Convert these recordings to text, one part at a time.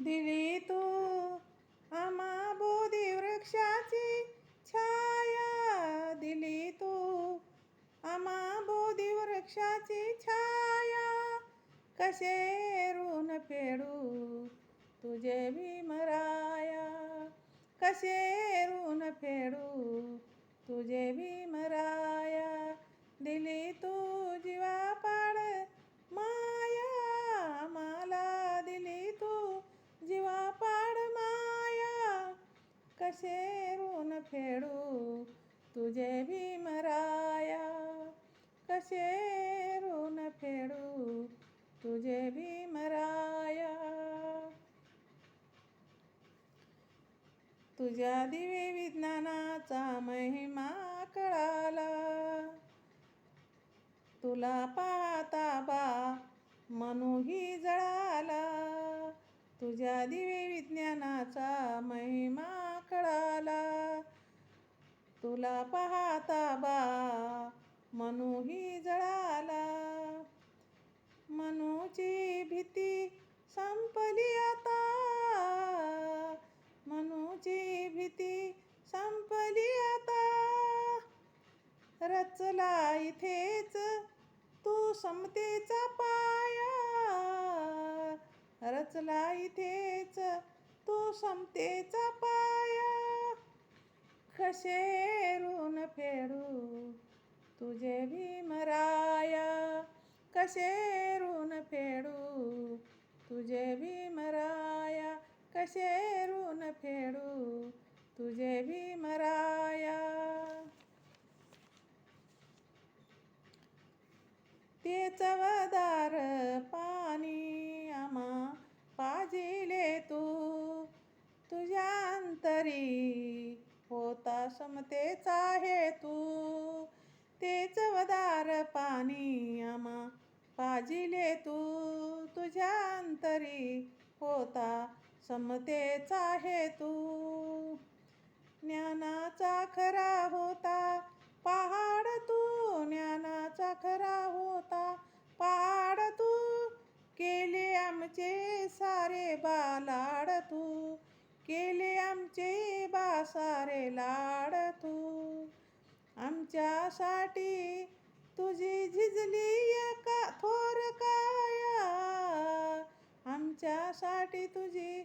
दिली तू आम्हा बोधी वृक्षाची छाया. दिली तू आम्हा बोधी वृक्षाची छाया. कसे ऋण फेडू तुझे भीमराया? कसे ऋण फेडू तुझे भीमराया? दिली तू कसे ऋण फेडू तुझे भीमराया तुझ्या दिवे विज्ञानाचा महिमा कळाला. तुला पाहता बा मनूही जळाला. तुझ्या दिवे विज्ञानाचा महिमा कळाला. तुला पाहता रचला इथेच. तू समतेचा पाया. रचला इथेच. तू समतेचा पाया. कसे ऋण फेडू तुझे भीमराया? कसे ऋण फेडू तुझे भीमराया? कसे ऋण फेडू तुझे भीमराया? ते चवदार पाणी आम्हा पाजिले तू. तुझ्या अंतरी होता समतेचा हे तू ते चवदार पाणी आम्हा पाजिले तू. तुझ्या अंतरी होता समतेचा हेतू. ज्ञानाचा खरा होता पहाड तू ज्ञानाचा खरा सारे लाड तू. आमच्यासाठी तुझी झिजली का थोर काया. आमच्यासाठी तुझी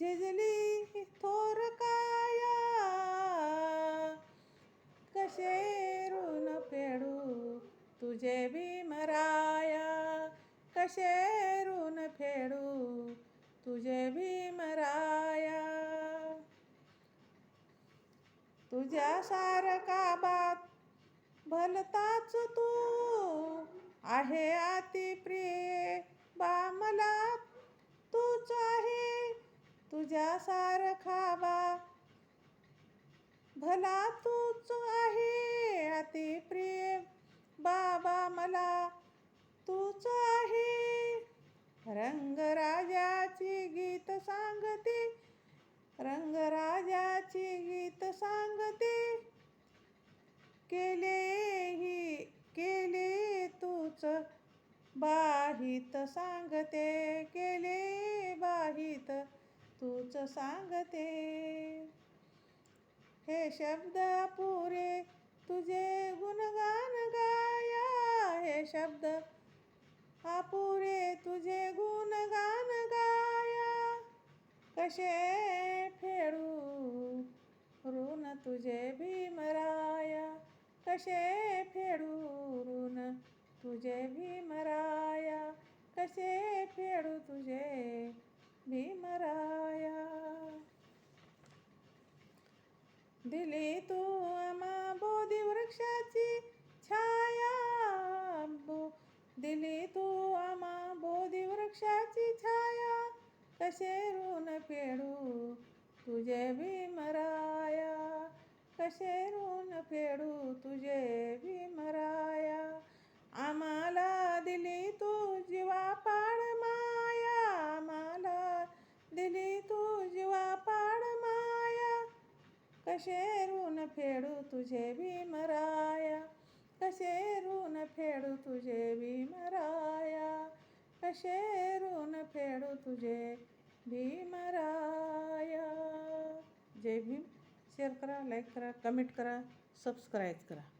झिजली थोर काया. कसे ऋण फेडू तुझे भीमराया कसे तुझ्या सारखा बात भलताच तू आहे अति प्रिय बा मला तूच आहे तुझ्यासारखा बा भला तूच आहे अति प्रेम बाबा मला. तूच आहे रंगराजाची गीत सांगते. बाहित सांगते केले बाहित तूच सांगते. हे शब्द पुरे तुझे गुणगान गाया. हे शब्द अपुरे तुझे गुणगान गाया. कसे फेडू ऋण तुझे भीमराया कसे फेडू ऋण तुझे भीमराया कसे फेडू तुझे भीमराया दिली तू आम्हा बोधी वृक्षाची छाया बो दिली तू आम्हा बोधी वृक्षाची छाया कसे ऋण फेडू तुझे भीमराया कसे ऋण फेडू तुझे भीमराया कसे ऋण फेडू तुझे भीमराया. कसे ऋण फेडू तुझे भीमराया? कसे ऋण फेडू तुझे भीमराया? जय भीम. शेअर करा लाईक करा कमेंट करा सबस्क्राईब करा.